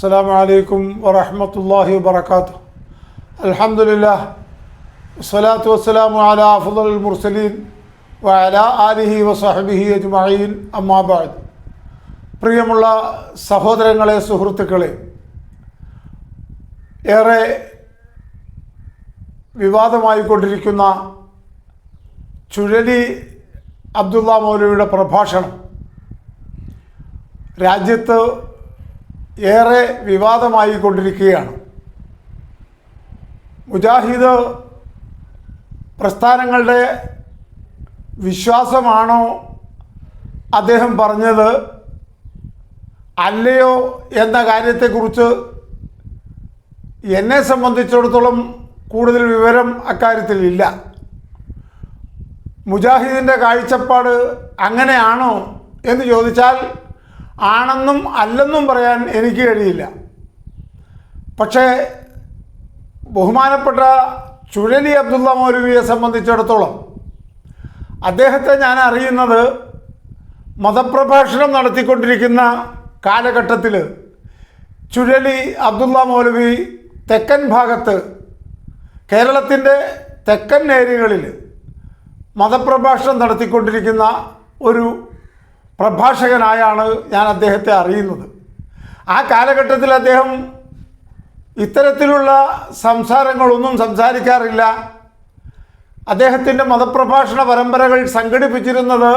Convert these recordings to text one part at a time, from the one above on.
السلام عليكم ورحمة الله وبركاته الحمد لله والصلاة والسلام على أفضل المرسلين وعلى آله وصحبه أجمعين أما بعد പ്രിയമുള്ള സഹോദരങ്ങളെ സുഹൃത്തുക്കളെ ഏറെ വിവാദമായിക്കൊണ്ടിരിക്കുന്ന ചുഴലി അബ്ദുള്ള മൗലവിയുടെ പ്രഭാഷണം രാജ്യത്ത് ഏറെ വിവാദമായി കൊണ്ടിരിക്കുകയാണ് മുജാഹിദ് പ്രസ്ഥാനങ്ങളുടെ വിശ്വാസമാണോ അദ്ദേഹം പറഞ്ഞത്? അല്ലയോ എന്ന കാര്യത്തെക്കുറിച്ച് എന്നെ സംബന്ധിച്ചിടത്തോളം കൂടുതൽ വിവരം അക്കാര്യത്തിൽ ഇല്ല മുജാഹിദിന്റെ കാഴ്ചപ്പാട് അങ്ങനെയാണോ എന്ന് ചോദിച്ചാൽ ആണെന്നും അല്ലെന്നും പറയാൻ എനിക്ക് കഴിയില്ല. പക്ഷേ ബഹുമാനപ്പെട്ട ചുഴലി അബ്ദുള്ള മൗലവിയെ സംബന്ധിച്ചിടത്തോളം അദ്ദേഹത്തെ ഞാൻ അറിയുന്നത് മതപ്രഭാഷണം നടത്തിക്കൊണ്ടിരിക്കുന്ന കാലഘട്ടത്തിൽ ചുഴലി അബ്ദുള്ള മൗലവി തെക്കൻ ഭാഗത്ത് കേരളത്തിന്റെ തെക്കൻ ഏരിയകളിൽ മതപ്രഭാഷണം നടത്തിക്കൊണ്ടിരിക്കുന്ന ഒരു പ്രഭാഷകനായാണ് ഞാൻ അദ്ദേഹത്തെ അറിയുന്നത്. ആ കാലഘട്ടത്തിൽ അദ്ദേഹം ഇത്തരത്തിലുള്ള സംസാരങ്ങളൊന്നും സംസാരിക്കാറില്ല. അദ്ദേഹത്തിന്റെ മതപ്രഭാഷണ പരമ്പരകൾ സംഘടിപ്പിച്ചിരുന്നത്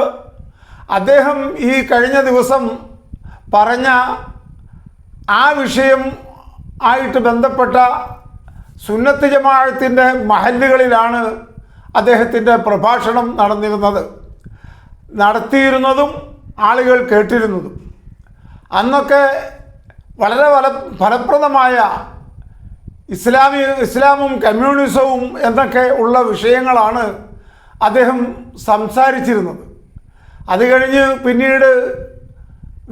അദ്ദേഹം ഈ കഴിഞ്ഞ ദിവസം പറഞ്ഞ ആ വിഷയം ആയിട്ട് ബന്ധപ്പെട്ട സുന്നത്ത് ജമാഴത്തിന്റെ മഹല്ലുകളിലാണ് അദ്ദേഹത്തിന്റെ പ്രഭാഷണം നടന്നിരുന്നത്. നടത്തിയിരുന്നതും ആളുകൾ കേട്ടിരുന്നത്. അന്നൊക്കെ വളരെ ഫല ഫലപ്രദമായ ഇസ്ലാമി ഇസ്ലാമും കമ്മ്യൂണിസവും എന്നൊക്കെ ഉള്ള വിഷയങ്ങളാണ് അദ്ദേഹം സംസാരിച്ചിരുന്നത്. അത് കഴിഞ്ഞ് പിന്നീട്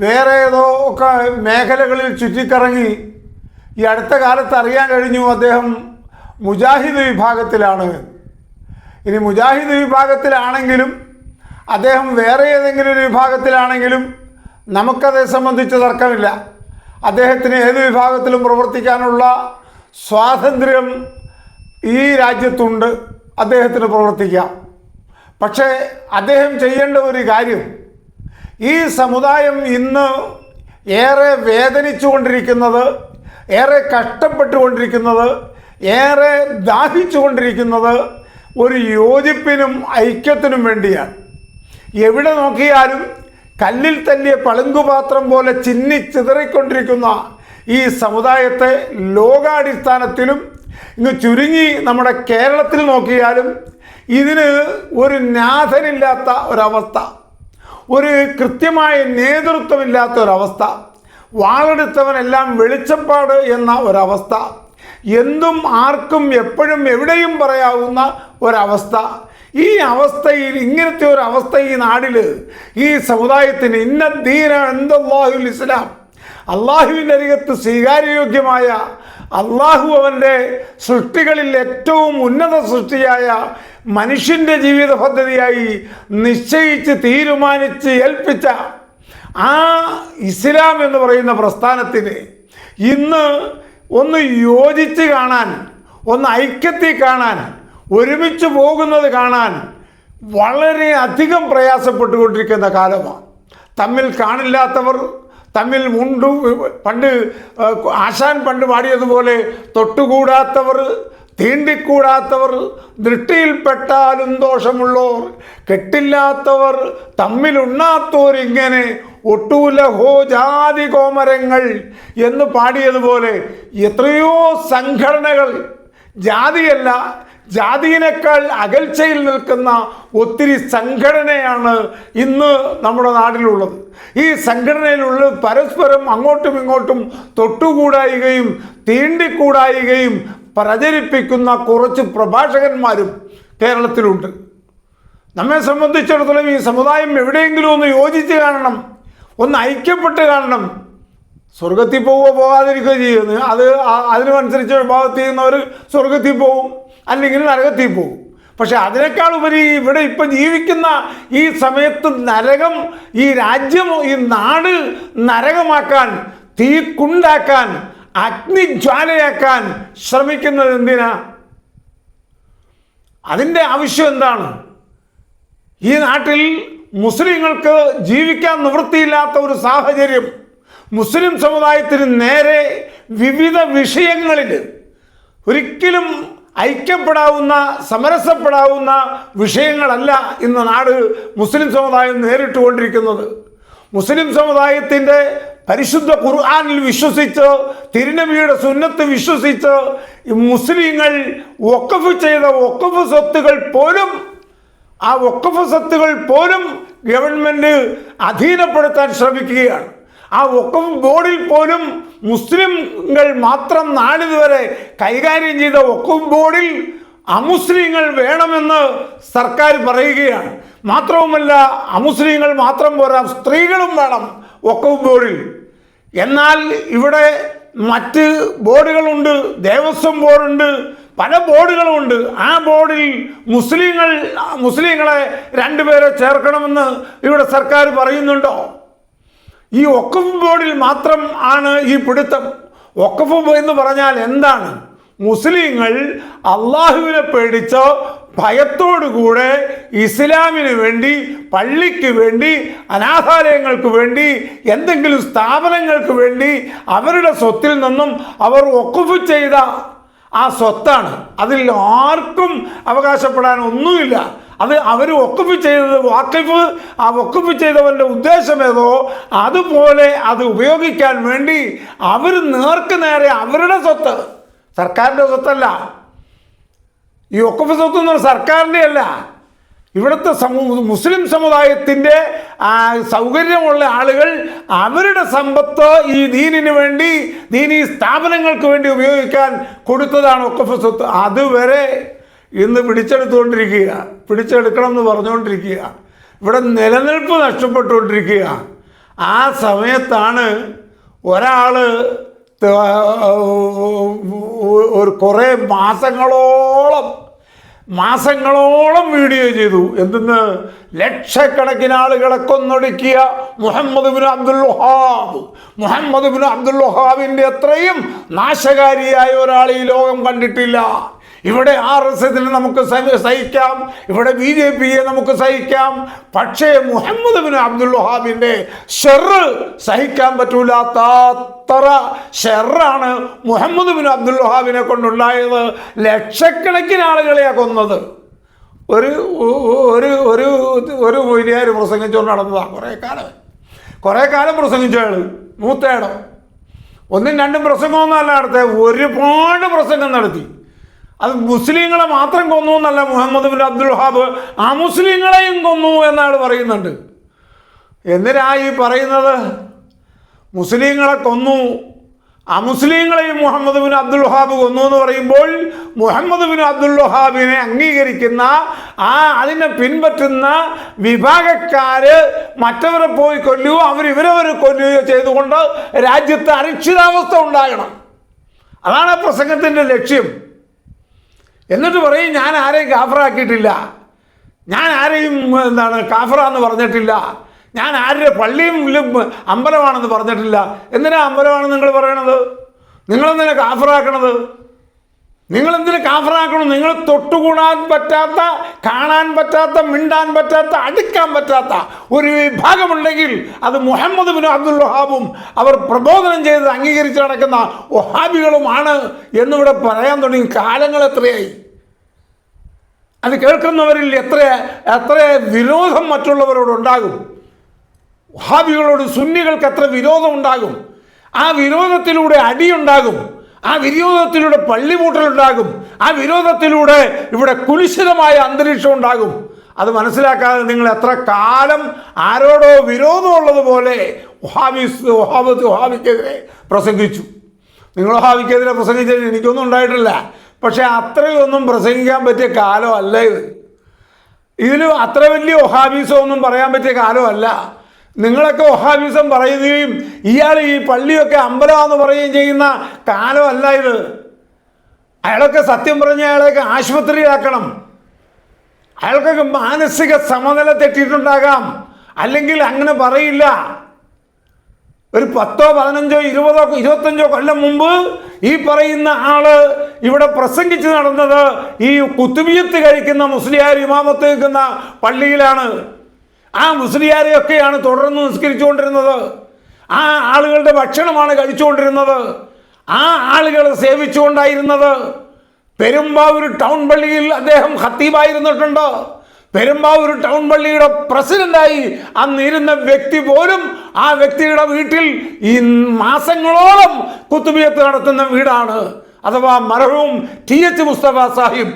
വേറെ ഏതോ ഒക്കെ മേഖലകളിൽ ചുറ്റിക്കറങ്ങി ഈ അടുത്ത കാലത്ത് അറിയാൻ കഴിഞ്ഞു അദ്ദേഹം മുജാഹിദ് വിഭാഗത്തിലാണ്. ഇനി മുജാഹിദ് വിഭാഗത്തിലാണെങ്കിലും അദ്ദേഹം വേറെ ഏതെങ്കിലും ഒരു വിഭാഗത്തിലാണെങ്കിലും നമുക്കതേ സംബന്ധിച്ച് തർക്കമില്ല. അദ്ദേഹത്തിന് ഏത് വിഭാഗത്തിലും പ്രവർത്തിക്കാനുള്ള സ്വാതന്ത്ര്യം ഈ രാജ്യത്തുണ്ട്. അദ്ദേഹത്തിന് പ്രവർത്തിക്കാം. പക്ഷേ അദ്ദേഹം ചെയ്യേണ്ട ഒരു കാര്യം ഈ സമുദായം ഇന്ന് ഏറെ വേദനിച്ചുകൊണ്ടിരിക്കുന്നത് ഏറെ കഷ്ടപ്പെട്ടുകൊണ്ടിരിക്കുന്നത് ഏറെ ദാഹിച്ചുകൊണ്ടിരിക്കുന്നത് ഒരു യോജിപ്പിനും ഐക്യത്തിനും വേണ്ടിയാണ്. എവിടെ നോക്കിയാലും കല്ലിൽ തല്ലിയ പളുങ്കുപാത്രം പോലെ ചിന്നി ചിതറിക്കൊണ്ടിരിക്കുന്ന ഈ സമുദായത്തെ ലോകാടിസ്ഥാനത്തിലും ഇങ്ങ് ചുരുങ്ങി നമ്മുടെ കേരളത്തിൽ നോക്കിയാലും ഇതിന് ഒരു നാഥനില്ലാത്ത ഒരവസ്ഥ ഒരു കൃത്യമായ നേതൃത്വമില്ലാത്ത ഒരവസ്ഥ വാളെടുത്തവനെല്ലാം വെളിച്ചപ്പാട് എന്ന ഒരവസ്ഥ എന്തും ആർക്കും എപ്പോഴും എവിടെയും പറയാവുന്ന ഒരവസ്ഥ. ഈ അവസ്ഥയിൽ ഇങ്ങനത്തെ ഒരു അവസ്ഥ ഈ നാടിൽ ഈ സമുദായത്തിന് ഇന്ന ദീന എന്തല്ലാഹുൽ ഇസ്ലാം? അള്ളാഹുവിന്റെ അരികത്ത് സ്വീകാര്യയോഗ്യമായ അള്ളാഹു അവന്റെ സൃഷ്ടികളിൽ ഏറ്റവും ഉന്നത സൃഷ്ടിയായ മനുഷ്യന്റെ ജീവിത പദ്ധതിയായി നിശ്ചയിച്ച് തീരുമാനിച്ച് ഏൽപ്പിച്ച ആ ഇസ്ലാം എന്ന് പറയുന്ന പ്രസ്ഥാനത്തിന് ഇന്ന് ഒന്ന് യോജിച്ച് കാണാൻ ഒന്ന് ഐക്യത്തിൽ കാണാൻ ഒരുമിച്ച് പോകുന്നത് കാണാൻ വളരെ അധികം പ്രയാസപ്പെട്ടുകൊണ്ടിരിക്കുന്ന കാലമാണ്. തമ്മിൽ കാണില്ലാത്തവർ തമ്മിൽ മുണ്ടു പണ്ട് ആശാൻ പണ്ട് പാടിയതുപോലെ തൊട്ടുകൂടാത്തവർ തീണ്ടിക്കൂടാത്തവർ ദൃഷ്ടിയിൽപ്പെട്ടാലും ദോഷമുള്ളോർ കെട്ടില്ലാത്തവർ തമ്മിലുണ്ണാത്തോരിങ്ങനെ ഇങ്ങനെ ഒട്ടൂല ഹോ ജാതി കോമരങ്ങൾ എന്ന് പാടിയതുപോലെ എത്രയോ സംഘടനകൾ ജാതിയല്ല ജാതിയിനേക്കാൾ അകൽച്ചയിൽ നിൽക്കുന്ന ഒത്തിരി സംഘടനയാണ് ഇന്ന് നമ്മുടെ നാട്ടിലുള്ളത്. ഈ സംഘടനയിലുള്ള പരസ്പരം അങ്ങോട്ടും ഇങ്ങോട്ടും തൊട്ടുകൂടായികയും തീണ്ടിക്കൂടായികയും പ്രചരിപ്പിക്കുന്ന കുറച്ച് പ്രഭാഷകന്മാരും കേരളത്തിലുണ്ട്. നമ്മെ സംബന്ധിച്ചിടത്തോളം ഈ സമുദായം എവിടെയെങ്കിലും ഒന്ന് യോജിച്ച് കാണണം ഒന്ന് ഐക്യപ്പെട്ട് കാണണം. സ്വർഗത്തിൽ പോവുക പോകാതിരിക്കുകയോ ചെയ്യുന്നത് അത് അതിനനുസരിച്ച് വിഭാഗത്തിൽ ചെയ്യുന്നവർ സ്വർഗത്തിൽ പോവും. അല്ലെങ്കിൽ നരകത്തിൽ പോകും. പക്ഷെ അതിനേക്കാൾ ഉപരി ഇവിടെ ഇപ്പം ജീവിക്കുന്ന ഈ സമയത്ത് നരകം ഈ രാജ്യം ഈ നാട് നരകമാക്കാൻ തീക്കുണ്ടാക്കാൻ അഗ്നിജ്വാലയാക്കാൻ ശ്രമിക്കുന്നത് എന്തിനാ? അതിന്റെ ആവശ്യം എന്താണ്? ഈ നാട്ടിൽ മുസ്ലിങ്ങൾക്ക് ജീവിക്കാൻ നിവൃത്തിയില്ലാത്ത ഒരു സാഹചര്യം മുസ്ലിം സമുദായത്തിന് നേരെ വിവിധ വിഷയങ്ങളിൽ ഒരിക്കലും ഐക്യപ്പെടാവുന്ന സമരസപ്പെടാവുന്ന വിഷയങ്ങളല്ല ഇന്ന് നാട് മുസ്ലിം സമുദായം നേരിട്ടുകൊണ്ടിരിക്കുന്നത്. മുസ്ലിം സമുദായത്തിന്റെ പരിശുദ്ധ ഖുർആാനിൽ വിശ്വസിച്ച് തിരുനബിയുടെ സുന്നത്ത് വിശ്വസിച്ച് മുസ്ലിങ്ങൾ ഒക്കഫ് ചെയ്ത ഒക്കഫ് സ്വത്തുകൾ പോലും ആ ഒക്കഫ് സ്വത്തുകൾ പോലും ഗവൺമെന്റ് അധീനപ്പെടുത്താൻ ശ്രമിക്കുകയാണ്. ആ വഖഫ് ബോർഡിൽ പോലും മുസ്ലിംകൾ മാത്രം നാളിതുവരെ കൈകാര്യം ചെയ്ത വഖഫ് ബോർഡിൽ അമുസ്ലിങ്ങൾ വേണമെന്ന് സർക്കാർ പറയുകയാണ്. മാത്രവുമല്ല അമുസ്ലിങ്ങൾ മാത്രം പോരാ സ്ത്രീകളും വേണം വഖഫ് ബോർഡിൽ. എന്നാൽ ഇവിടെ മറ്റ് ബോർഡുകളുണ്ട് ദേവസ്വം ബോർഡുണ്ട് പല ബോർഡുകളുമുണ്ട്. ആ ബോർഡിൽ മുസ്ലിങ്ങൾ മുസ്ലിങ്ങളെ രണ്ടുപേരെ ചേർക്കണമെന്ന് ഇവിടെ സർക്കാർ പറയുന്നുണ്ടോ? ഈ ഒക്കഫ് ബോർഡിൽ മാത്രം ആണ് ഈ പിടുത്തം. ഒക്കഫ് എന്ന് പറഞ്ഞാൽ എന്താണ്? മുസ്ലിങ്ങൾ അള്ളാഹുവിനെ പേടിച്ച ഭയത്തോടുകൂടെ ഇസ്ലാമിന് വേണ്ടി പള്ളിക്ക് വേണ്ടി അനാഥാലയങ്ങൾക്ക് വേണ്ടി എന്തെങ്കിലും സ്ഥാപനങ്ങൾക്ക് വേണ്ടി അവരുടെ സ്വത്തിൽ നിന്നും അവർ ഒക്കുഫ് ചെയ്ത ആ സ്വത്താണ്. അതിൽ ആർക്കും അവകാശപ്പെടാൻ ഒന്നുമില്ല അത് അവർ ഒക്കുപ്പ് ചെയ്തത് വാക്കിഫ് ആ ഒക്കുപ്പ് ഉദ്ദേശം ഏതോ അതുപോലെ അത് ഉപയോഗിക്കാൻ വേണ്ടി അവർ നേർക്ക് നേരെ അവരുടെ സ്വത്ത് സർക്കാരിന്റെ സ്വത്തല്ല. ഈ ഒക്കുപ്പ് സ്വത്ത് എന്ന് പറഞ്ഞാൽ സർക്കാരിന്റെ അല്ല. ഇവിടുത്തെ മുസ്ലിം സമുദായത്തിന്റെ സൗകര്യമുള്ള ആളുകൾ അവരുടെ സമ്പത്ത് ഈ ദീനിന് വേണ്ടി ദീനീ സ്ഥാപനങ്ങൾക്ക് വേണ്ടി ഉപയോഗിക്കാൻ കൊടുത്തതാണ് ഒക്കഫ് സ്വത്ത്. അതുവരെ ഇന്ന് പിടിച്ചെടുത്തുകൊണ്ടിരിക്കുക. പിടിച്ചെടുക്കണം എന്ന് പറഞ്ഞുകൊണ്ടിരിക്കുക. ഇവിടെ നിലനിൽപ്പ് നഷ്ടപ്പെട്ടുകൊണ്ടിരിക്കുക. ആ സമയത്താണ് ഒരാൾ ഒരു കുറേ മാസങ്ങളോളം മാസങ്ങളോളം വീഡിയോ ചെയ്തു. എന്തെന്ന്? ലക്ഷക്കണക്കിന് ആളുകളെ കൊന്നൊടുക്കിയ Muhammad bin Abdul Wahhab. Muhammad bin Abdul വഹാബിന്റെ അത്രയും നാശകാരിയായ ഒരാൾ ഈ ലോകം കണ്ടിട്ടില്ല. ഇവിടെ ആർ എസ് എസിനെ നമുക്ക് സഹിക്കാം. ഇവിടെ ബി ജെ പിയെ നമുക്ക് സഹിക്കാം. പക്ഷേ മുഹമ്മദ് ബിൻ അബ്ദുൽ വഹാബിന്റെ ഷെറ് സഹിക്കാൻ പറ്റൂലാത്ത അത്ര ഷെറാണ് മുഹമ്മദ് ബിൻ അബ്ദുൽ വഹാബിനെ കൊണ്ടുണ്ടായത്. ലക്ഷക്കണക്കിന് ആളുകളെയാണ് കൊന്നത്. ഒരു ഒരു ഒരു ഒരു മൊയ്ലിയാർ പ്രസംഗിച്ചുകൊണ്ട് നടന്നതാണ് കുറേ കാലം. കുറേ കാലം പ്രസംഗിച്ചയാൾ മൂത്തയാളോ ഒന്നും രണ്ടും പ്രസംഗമൊന്നും അല്ല നടത്തേ ഒരുപാട് പ്രസംഗം നടത്തി. അത് മുസ്ലിങ്ങളെ മാത്രം കൊന്നു എന്നല്ല മുഹമ്മദ് ബിൻ അബ്ദുൽ വഹാബ്. ആ മുസ്ലിങ്ങളെയും കൊന്നു എന്നാണ് പറയുന്നുണ്ട്. എന്തിനാ ഈ പറയുന്നത്? മുസ്ലിങ്ങളെ കൊന്നു. അമുസ്ലിങ്ങളെയും മുഹമ്മദ് ബിൻ അബ്ദുൽ വഹാബ് കൊന്നു എന്ന് പറയുമ്പോൾ മുഹമ്മദ് ബിൻ അബ്ദുൽ വഹാബിനെ അംഗീകരിക്കുന്ന ആ അതിനെ പിൻപറ്റുന്ന വിഭാഗക്കാര് മറ്റവരെ പോയി കൊല്ലുകയോ അവർ ഇവരവരെ കൊല്ലുകയോ ചെയ്തുകൊണ്ട് രാജ്യത്ത് അരക്ഷിതാവസ്ഥ ഉണ്ടാകണം. അതാണ് പ്രസംഗത്തിന്റെ ലക്ഷ്യം. എന്നിട്ട് പറയും ഞാൻ ആരെയും കാഫറാക്കിയിട്ടില്ല. ഞാൻ ആരെയും എന്താണ് കാഫറ എന്ന് പറഞ്ഞിട്ടില്ല. ഞാൻ ആരുടെ പള്ളിയും അമ്പലമാണെന്ന് പറഞ്ഞിട്ടില്ല. എന്തിനാ അമ്പലമാണെന്ന് നിങ്ങൾ പറയണത്? നിങ്ങളെന്തിനാ കാഫറാക്കണത്? നിങ്ങളെന്തിനു കാഫറാക്കണം? നിങ്ങൾ തൊട്ടുകൂടാൻ പറ്റാത്ത കാണാൻ പറ്റാത്ത മിണ്ടാൻ പറ്റാത്ത അടുക്കാൻ പറ്റാത്ത ഒരു വിഭാഗമുണ്ടെങ്കിൽ അത് മുഹമ്മദ് ബിൻ അബ്ദുൽ വഹാബും അവർ പ്രബോധനം ചെയ്ത് അംഗീകരിച്ച് നടക്കുന്ന വഹാബികളുമാണ് എന്നിവിടെ പറയാൻ തുടങ്ങി. കാലങ്ങൾ എത്രയായി? അത് കേൾക്കുന്നവരിൽ എത്ര എത്ര വിരോധം മറ്റുള്ളവരോട് ഉണ്ടാകും? വഹാബികളോട് സുന്നികൾക്ക് എത്ര വിരോധം ഉണ്ടാകും? ആ വിരോധത്തിലൂടെ അടിയുണ്ടാകും. ആ വിരോധത്തിലൂടെ പള്ളിമൂട്ടലുണ്ടാകും ആ വിരോധത്തിലൂടെ ഇവിടെ കുലിശിതമായ അന്തരീക്ഷം ഉണ്ടാകും. അത് മനസ്സിലാക്കാതെ നിങ്ങൾ എത്ര കാലം ആരോടോ വിരോധമുള്ളതുപോലെ വഹാബിസ് വഹാബത്ത് പ്രസംഗിച്ചു. നിങ്ങൾ വഹാബിക്കെതിരെ പ്രസംഗിച്ചതിന് എനിക്കൊന്നും ഉണ്ടായിട്ടില്ല. പക്ഷേ അത്രയൊന്നും പ്രസംഗിക്കാൻ പറ്റിയ കാലമല്ല ഇത്. ഇതിൽ അത്ര വലിയ ഒഹാബീസോ ഒന്നും പറയാൻ പറ്റിയ കാലമല്ല. നിങ്ങളൊക്കെ ഒഹാബീസം പറയുകയും ഇയാൾ ഈ പള്ളിയൊക്കെ അമ്പലമാണെന്ന് പറയുകയും ചെയ്യുന്ന കാലമല്ല ഇത്. അയാളൊക്കെ സത്യം പറഞ്ഞ അയാളെയൊക്കെ ആശുപത്രിയിലാക്കണം. അയാൾക്കൊക്കെ മാനസിക സമനില തെറ്റിയിട്ടുണ്ടാകാം. അല്ലെങ്കിൽ അങ്ങനെ പറയില്ല. ഒരു പത്തോ പതിനഞ്ചോ ഇരുപതോ ഇരുപത്തഞ്ചോ കൊല്ലം മുമ്പ് ഈ പറയുന്ന ആൾ ഇവിടെ പ്രസംഗിച്ച് നടന്നത് ഈ കുത്തുബിയത്ത് കഴിക്കുന്ന മുസ്ലിയാർ ഇമാമത്ത് നിൽക്കുന്ന പള്ളിയിലാണ്. ആ മുസ്ലിയാരെയൊക്കെയാണ് തുടർന്ന് നിസ്കരിച്ചുകൊണ്ടിരുന്നത്. ആ ആളുകളുടെ ഭക്ഷണമാണ് കഴിച്ചുകൊണ്ടിരുന്നത്. ആ ആളുകൾ സേവിച്ചുകൊണ്ടായിരുന്നത്. പെരുമ്പാവൂർ ടൗൺ പള്ളിയിൽ അദ്ദേഹം ഹത്തീബായിരുന്നിട്ടുണ്ട് പെരുമ്പാവൂർ ടൗൺ പള്ളിയുടെ പ്രസിഡന്റായി അന്നിരുന്ന വ്യക്തി പോലും ആ വ്യക്തിയുടെ വീട്ടിൽ ഈ മാസങ്ങളോളം കുത്തുബിയത്ത് നടത്തുന്ന വീടാണ്. അഥവാ മരവും ടി എച്ച് മുസ്തഫ സാഹിബ്.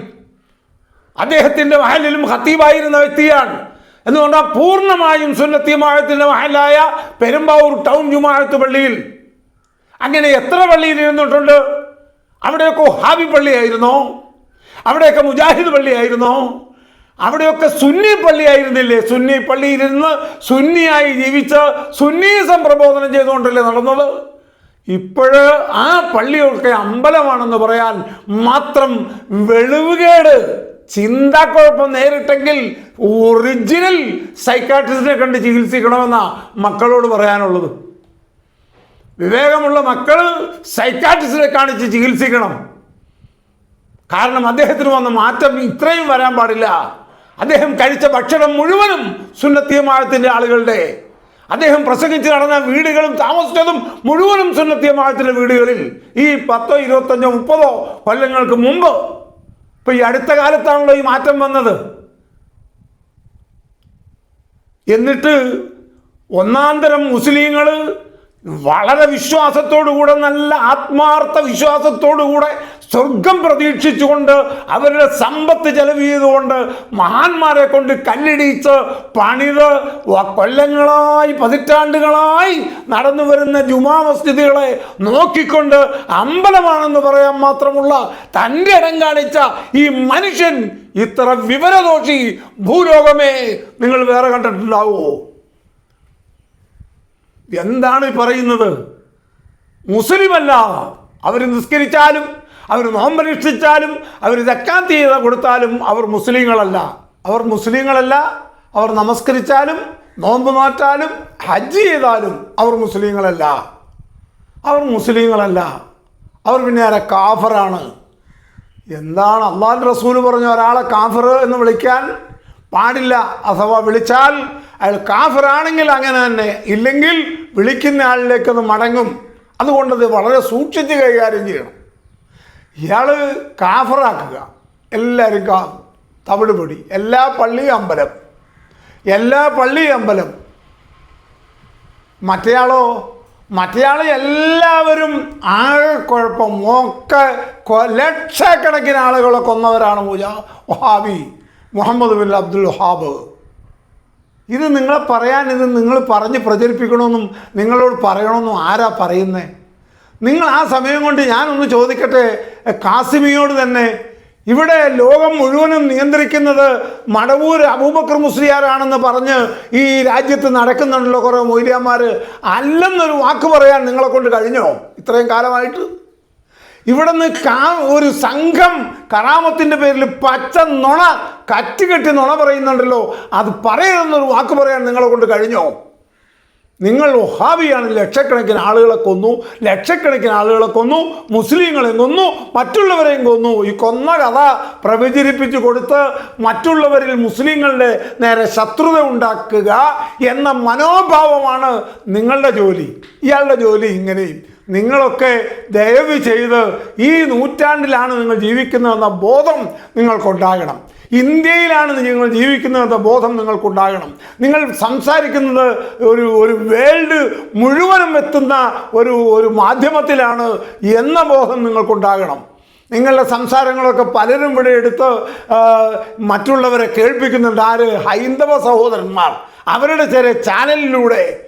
അദ്ദേഹത്തിന്റെ മഹലിലും ഹത്തീബായിരുന്ന വ്യക്തിയാണ്. എന്തുകൊണ്ടാ പൂർണമായും സുന്നത്തിമാഴത്തിന്റെ മഹലായ പെരുമ്പാവൂർ ടൗൺ ജുമാഴത്ത് പള്ളിയിൽ? അങ്ങനെ എത്ര പള്ളിയിൽ ഇരുന്നിട്ടുണ്ട്? അവിടെയൊക്കെ ഹാബി പള്ളിയായിരുന്നോ? അവിടെയൊക്കെ മുജാഹിദ് പള്ളിയായിരുന്നോ? അവിടെയൊക്കെ സുന്നി പള്ളിയായിരുന്നില്ലേ? സുന്നി പള്ളിയിലിരുന്ന് സുന്നിയായി ജീവിച്ച് സുന്നീസം പ്രബോധനം ചെയ്തുകൊണ്ടല്ലേ നടന്നത്? ഇപ്പോഴ് ആ പള്ളിയൊക്കെ അമ്പലമാണെന്ന് പറയാൻ മാത്രം വെളിവുകേട്. ചിന്താക്കുഴപ്പം നേരിട്ടെങ്കിൽ ഒറിജിനൽ സൈക്കാട്രിസ്റ്റിനെ കണ്ട് ചികിത്സിക്കണമെന്ന മക്കളോട് പറയാനുള്ളത്. വിവേകമുള്ള മക്കൾ സൈക്കാട്രിസ്റ്റിനെ കാണിച്ച് ചികിത്സിക്കണം. കാരണം അദ്ദേഹത്തിന് വന്ന മാറ്റം ഇത്രയും വരാൻ പാടില്ല. അദ്ദേഹം കഴിച്ച ഭക്ഷണം മുഴുവനും സുന്നത്തിയമാഴത്തിന്റെ ആളുകളുടെ. അദ്ദേഹം പ്രസംഗിച്ച് നടന്ന വീടുകളും താമസിച്ചതും മുഴുവനും സുന്നത്തിയമാഴത്തിന്റെ വീടുകളിൽ. ഈ പത്തോ ഇരുപത്തഞ്ചോ മുപ്പതോ കൊല്ലങ്ങൾക്ക് മുമ്പ് ഇപ്പൊ ഈ അടുത്ത കാലത്താണല്ലോ ഈ മാറ്റം വന്നത്. എന്നിട്ട് ഒന്നാന്തരം മുസ്ലിങ്ങൾ വളരെ വിശ്വാസത്തോടുകൂടെ നല്ല ആത്മാർത്ഥ വിശ്വാസത്തോടുകൂടെ സ്വർഗം പ്രതീക്ഷിച്ചുകൊണ്ട് അവരുടെ സമ്പത്ത് ചെലവ് ചെയ്തുകൊണ്ട് മഹാന്മാരെ കൊണ്ട് കല്ലിടിച്ച് പണിത് കൊല്ലങ്ങളായി പതിറ്റാണ്ടുകളായി നടന്നു വരുന്ന ജുമാ മസ്ജിദുകളെ നോക്കിക്കൊണ്ട് അമ്പലമാണെന്ന് പറയാൻ മാത്രമുള്ള തന്റെ ഇടം കാണിച്ച ഈ മനുഷ്യൻ ഇത്ര വിവരദോഷി ഭൂലോകമേ. നിങ്ങൾ വേറെ കണ്ടിട്ടുണ്ടാവുമോ? എന്താണ് പറയുന്നത്? മുസ്ലിമല്ല. അവർ നിസ്കരിച്ചാലും അവർ നോമ്പനുഷ്ഠിച്ചാലും അവർ ജക്കാത്ത് ചെയ്ത കൊടുത്താലും അവർ മുസ്ലിങ്ങളല്ല. അവർ മുസ്ലിങ്ങളല്ല. അവർ നമസ്കരിച്ചാലും നോമ്പ് മാറ്റാലും ഹജ്ജ് ചെയ്താലും അവർ മുസ്ലിങ്ങളല്ല. അവർ മുസ്ലിങ്ങളല്ല. അവർ പിന്നെ ആരെ കാഫറാണ്. എന്താണ് അള്ളാഹ് റസൂൽ പറഞ്ഞ ഒരാളെ കാഫർ എന്ന് വിളിക്കാൻ പാടില്ല അഥവാ വിളിച്ചാൽ അയാൾ കാഫറാണെങ്കിൽ അങ്ങനെ തന്നെ. ഇല്ലെങ്കിൽ വിളിക്കുന്ന ആളിലേക്കൊന്ന് മടങ്ങും. അതുകൊണ്ടത് വളരെ സൂക്ഷിച്ച് കൈകാര്യം ചെയ്യണം. ഇയാൾ കാഫറാക്കുക. എല്ലാവരും കാ തവിട് പൊടി എല്ലാ പള്ളി അമ്പലം. എല്ലാ പള്ളി അമ്പലം. മറ്റേയാളോ? മറ്റേയാൾ എല്ലാവരും ആകെ കുഴപ്പം ഒക്കെ ലക്ഷക്കണക്കിന് ആളുകളെ കൊന്നവരാണ് പൂജ Wahhabi. Muhammad bin Abdul Wahhab ഇത് നിങ്ങളെ പറയാൻ ഇത് നിങ്ങൾ പറഞ്ഞ് പ്രചരിപ്പിക്കണമെന്നും നിങ്ങളോട് പറയണമെന്നും ആരാ പറയുന്നത് നിങ്ങൾ ആ സമയം കൊണ്ട് ഞാനൊന്ന് ചോദിക്കട്ടെ കാസിമിയോട് തന്നെ ഇവിടെ ലോകം മുഴുവനും നിയന്ത്രിക്കുന്നത് മടവൂർ അബൂബക്കർ മുസ്ലിയാരാണെന്ന് പറഞ്ഞ് ഈ രാജ്യത്ത് നടക്കുന്നുണ്ടല്ലോ കുറേ മൊയ്ലിയന്മാർ അല്ലെന്നൊരു വാക്ക് പറയാൻ നിങ്ങളെ കൊണ്ട് കഴിഞ്ഞോ? ഇത്രയും കാലമായിട്ട്. ഇവിടുന്ന് കാ ഒരു സംഘം കറാമത്തിന്റെ പേരിൽ പച്ച നുണ കറ്റുകെട്ടി നുണ പറയുന്നുണ്ടല്ലോ. അത് പറയരുതെന്നൊരു വാക്ക് പറയാൻ നിങ്ങളെ കൊണ്ട് കഴിഞ്ഞോ? നിങ്ങൾ വഹാബിയാണ് ലക്ഷക്കണക്കിന് ആളുകളെ കൊന്നു ലക്ഷക്കണക്കിന് ആളുകളെ കൊന്നു മുസ്ലിങ്ങളെ കൊന്നു മറ്റുള്ളവരെയും കൊന്നു. ഈ കൊന്ന കഥ പ്രവചരിപ്പിച്ചു കൊടുത്ത് മറ്റുള്ളവരിൽ മുസ്ലിങ്ങളുടെ നേരെ ശത്രുത ഉണ്ടാക്കുക എന്ന മനോഭാവമാണ് നിങ്ങളുടെ ജോലി. ഇയാളുടെ ജോലി ഇങ്ങനെയും. നിങ്ങളൊക്കെ ദയവ് ചെയ്ത് ഈ നൂറ്റാണ്ടിലാണ് നിങ്ങൾ ജീവിക്കുന്നതെന്ന ബോധം നിങ്ങൾക്കുണ്ടാകണം. ഇന്ത്യയിലാണ് നിങ്ങൾ ജീവിക്കുന്നതെന്ന ബോധം നിങ്ങൾക്കുണ്ടാകണം. നിങ്ങൾ സംസാരിക്കുന്നത് ഒരു ഒരു വേൾഡ് മുഴുവനും എത്തുന്ന ഒരു ഒരു മാധ്യമത്തിലാണ് എന്ന ബോധം നിങ്ങൾക്കുണ്ടാകണം. നിങ്ങളുടെ സംസാരങ്ങളൊക്കെ പലരും ഇവിടെ എടുത്ത് മറ്റുള്ളവരെ കേൾപ്പിക്കുന്നുണ്ട്. ആര്? ഹൈന്ദവ സഹോദരന്മാർ. അവരുടെ ചില ചാനലിലൂടെ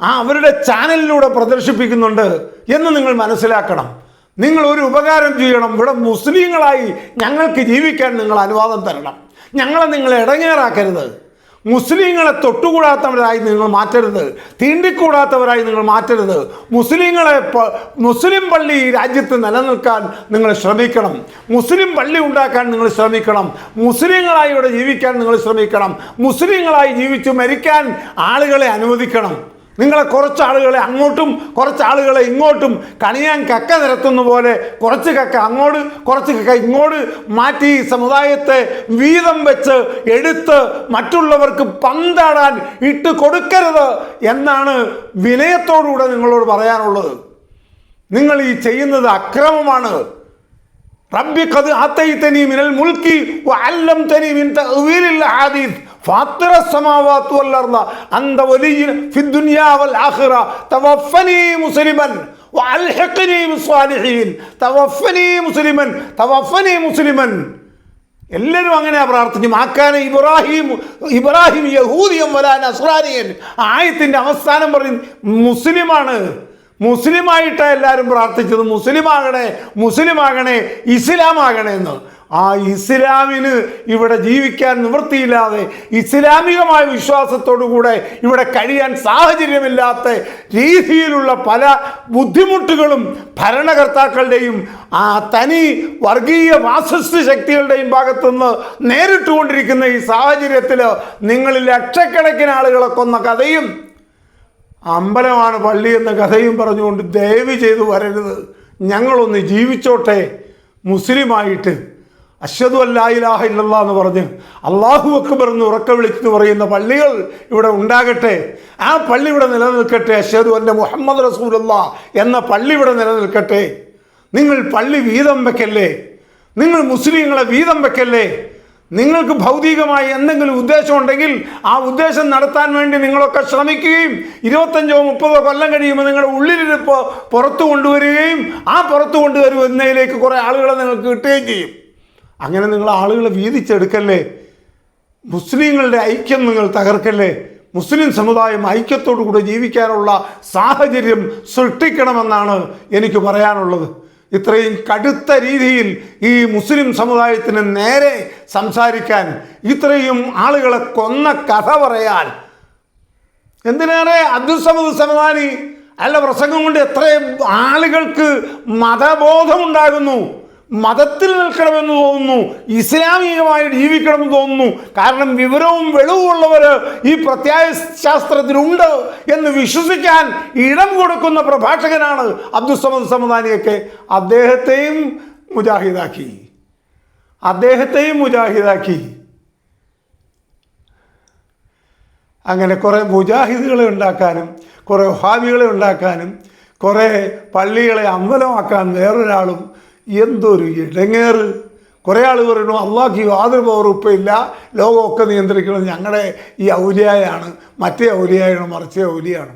ആ അവരുടെ ചാനലിലൂടെ പ്രദർശിപ്പിക്കുന്നുണ്ട് എന്ന് നിങ്ങൾ മനസ്സിലാക്കണം. നിങ്ങൾ ഒരു ഉപകാരം ചെയ്യണം. ഇവിടെ മുസ്ലിങ്ങളായി ഞങ്ങൾക്ക് ജീവിക്കാൻ നിങ്ങൾ അനുവാദം തരണം. ഞങ്ങളെ നിങ്ങൾ ഇടങ്ങേറാക്കരുത്. മുസ്ലിങ്ങളെ തൊട്ടുകൂടാത്തവരായി നിങ്ങൾ മാറ്റരുത്. തീണ്ടിക്കൂടാത്തവരായി നിങ്ങൾ മാറ്റരുത്. മുസ്ലിങ്ങളെ മുസ്ലിം പള്ളി രാജ്യത്ത് നിലനിൽക്കാൻ നിങ്ങൾ ശ്രമിക്കണം. മുസ്ലിം പള്ളി ഉണ്ടാക്കാൻ നിങ്ങൾ ശ്രമിക്കണം. മുസ്ലിങ്ങളായി ഇവിടെ ജീവിക്കാൻ നിങ്ങൾ ശ്രമിക്കണം. മുസ്ലിങ്ങളായി ജീവിച്ചു മരിക്കാൻ ആളുകളെ അനുവദിക്കണം. നിങ്ങളെ കുറച്ച് ആളുകളെ അങ്ങോട്ടും കുറച്ച് ആളുകളെ ഇങ്ങോട്ടും കണിയാൻ കക്ക നിരത്തുന്ന പോലെ കുറച്ച് കക്ക അങ്ങോട്ട് കുറച്ച് കക്ക ഇങ്ങോട്ട് മാറ്റി സമുദായത്തെ വീതം വെച്ച് എടുത്ത് മറ്റുള്ളവർക്ക് പന്താടാൻ ഇട്ട് കൊടുക്കരുത് എന്നാണ് വിനയത്തോടുകൂടെ നിങ്ങളോട് പറയാനുള്ളത്. നിങ്ങൾ ഈ ചെയ്യുന്നത് അക്രമമാണ്. റബ്ബി കത് ആത്തൈ തനി മിനൽ മുൽക്കി അല്ലം തനി മിൻ തവീലിൽ ഹാദീസ്. എല്ലാരും വലിയ ആഖിറ മുസ്ലിമൻ മുസ്ലിമൻ മുസ്ലിമൻ. അങ്ങനെയാ പ്രാർത്ഥിക്കും. ആക്കാന ഇബ്രാഹിം ഇബ്രാഹിം യഹൂദിയം വലാൻ അസ്രാനിയൻ ആയത്തിന്റെ അവസാനം പറയും മുസ്ലിമാണ്. മുസ്ലിമായിട്ടാണ് എല്ലാവരും പ്രാർത്ഥിച്ചത്. മുസ്ലിമാകണേ മുസ്ലിമാകണേ ഇസ്ലാമാകണേ എന്ന് ആ ഇസ്ലാമിന് ഇവിടെ ജീവിക്കാൻ നിവൃത്തിയില്ലാതെ ഇസ്ലാമികമായ വിശ്വാസത്തോടുകൂടെ ഇവിടെ കഴിയാൻ സാഹചര്യമില്ലാത്ത രീതിയിലുള്ള പല ബുദ്ധിമുട്ടുകളും ഭരണകർത്താക്കളുടെയും ആ തനി വർഗീയ ഫാസിസ്റ്റ് ശക്തികളുടെയും ഭാഗത്തുനിന്ന് നേരിട്ടുകൊണ്ടിരിക്കുന്ന ഈ സാഹചര്യത്തിൽ നിങ്ങൾ ലക്ഷക്കണക്കിന് ആളുകളെ കൊന്ന കഥയും അമ്പലമാണ് പള്ളി എന്ന കഥയും പറഞ്ഞുകൊണ്ട് ദയവ് ചെയ്തു വരരുത്. ഞങ്ങളൊന്ന് ജീവിച്ചോട്ടെ. മുസ്ലിമായിട്ട് അശ്വതു അല്ലായിലാഹ ഇല്ലല്ലാ എന്ന് പറഞ്ഞ് അള്ളാഹു അക്ബർ എന്ന് ഉറക്ക വിളിച്ചെന്ന് പറയുന്ന പള്ളികൾ ഇവിടെ ഉണ്ടാകട്ടെ. ആ പള്ളി ഇവിടെ നിലനിൽക്കട്ടെ. അശ്വതു അല്ല മുഹമ്മദ് റസൂലുള്ള എന്ന പള്ളി ഇവിടെ നിലനിൽക്കട്ടെ. നിങ്ങൾ പള്ളി വീതം വെക്കല്ലേ? നിങ്ങൾ മുസ്ലിങ്ങളെ വീതം വെക്കല്ലേ? നിങ്ങൾക്ക് ഭൗതികമായി എന്തെങ്കിലും ഉദ്ദേശം ഉണ്ടെങ്കിൽ ആ ഉദ്ദേശം നടത്താൻ വേണ്ടി നിങ്ങളൊക്കെ ശ്രമിക്കുകയും ഇരുപത്തഞ്ചോ മുപ്പതോ കൊല്ലം കഴിയുമ്പോൾ നിങ്ങളുടെ ഉള്ളിലിരിപ്പ് പുറത്തു കൊണ്ടുവരികയും ആ പുറത്തു കൊണ്ടുവരുന്നതിലേക്ക് കുറേ ആളുകളെ നിങ്ങൾക്ക് കിട്ടുകയും ചെയ്യും. അങ്ങനെ നിങ്ങൾ ആളുകളെ വീതിച്ചെടുക്കല്ലേ? മുസ്ലിങ്ങളുടെ ഐക്യം നിങ്ങൾ തകർക്കല്ലേ? മുസ്ലിം സമുദായം ഐക്യത്തോടു കൂടെ ജീവിക്കാനുള്ള സാഹചര്യം സൃഷ്ടിക്കണമെന്നാണ് എനിക്ക് പറയാനുള്ളത്. ഇത്രയും കടുത്ത രീതിയിൽ ഈ മുസ്ലിം സമുദായത്തിന് നേരെ സംസാരിക്കാൻ ഇത്രയും ആളുകളെ കൊന്ന കഥ പറയാൻ എന്തിനേറെ അബ്ദുസമദ് സമദാനി അല്ല പ്രസംഗം കൊണ്ട് എത്രയും ആളുകൾക്ക് മതബോധമുണ്ടാകുന്നു. മതത്തിൽ നിൽക്കണമെന്ന് തോന്നുന്നു ഇസ്ലാമികമായി ജീവിക്കണമെന്ന് തോന്നുന്നു. കാരണം വിവരവും വെളിവുമുള്ളവർ ഈ പ്രത്യായ ശാസ്ത്രത്തിലുണ്ട് എന്ന് വിശ്വസിക്കാൻ ഇടം കൊടുക്കുന്ന പ്രഭാഷകനാണ് അബ്ദുസമദ് സമദാനിയൊക്കെ അദ്ദേഹത്തെയും മുജാഹിദാക്കി. അദ്ദേഹത്തെയും മുജാഹിദാക്കി. അങ്ങനെ കുറേ മുജാഹിദുകളെ ഉണ്ടാക്കാനും കുറേ ഹാബികളെ ഉണ്ടാക്കാനും കുറേ പള്ളികളെ അമ്പലമാക്കാൻ വേറൊരാളും എന്തൊരു ഇടങ്ങേറ്. കുറേ ആൾ പറയുന്നു അള്ളാഹ് യാതൊരു പവറുപ്പില്ല ലോകമൊക്കെ നിയന്ത്രിക്കുന്നത് ഞങ്ങളുടെ ഈ ഔലിയായാണ്. മറ്റേ ഔലിയായാണ് മറിച്ചേ ഔലിയാണ്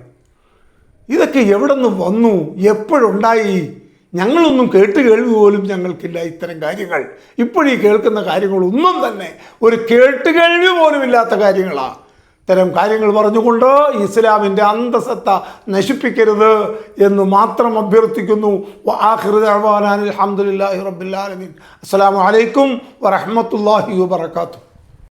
ഇതൊക്കെ എവിടെ നിന്ന് വന്നു? എപ്പോഴുണ്ടായി? ഞങ്ങളൊന്നും കേട്ട് കേൾവി പോലും ഞങ്ങൾക്കില്ല ഇത്തരം കാര്യങ്ങൾ. ഇപ്പോഴീ കേൾക്കുന്ന കാര്യങ്ങളൊന്നും തന്നെ ഒരു കേട്ട് കേൾവി പോലും ഇല്ലാത്ത കാര്യങ്ങളാണ് ഇത്തരം കാര്യങ്ങൾ പറഞ്ഞുകൊണ്ട് ഇസ്ലാമിന്റെ അന്തസത്ത നശിപ്പിക്കരുത് എന്ന് മാത്രം അഭ്യർത്ഥിക്കുന്നു. അലഹമുല്ലാ റബ്ബുലാലമീൻ അസ്സാം വലൈക്കും വറഹമത്തല്ലാഹി വാത്തു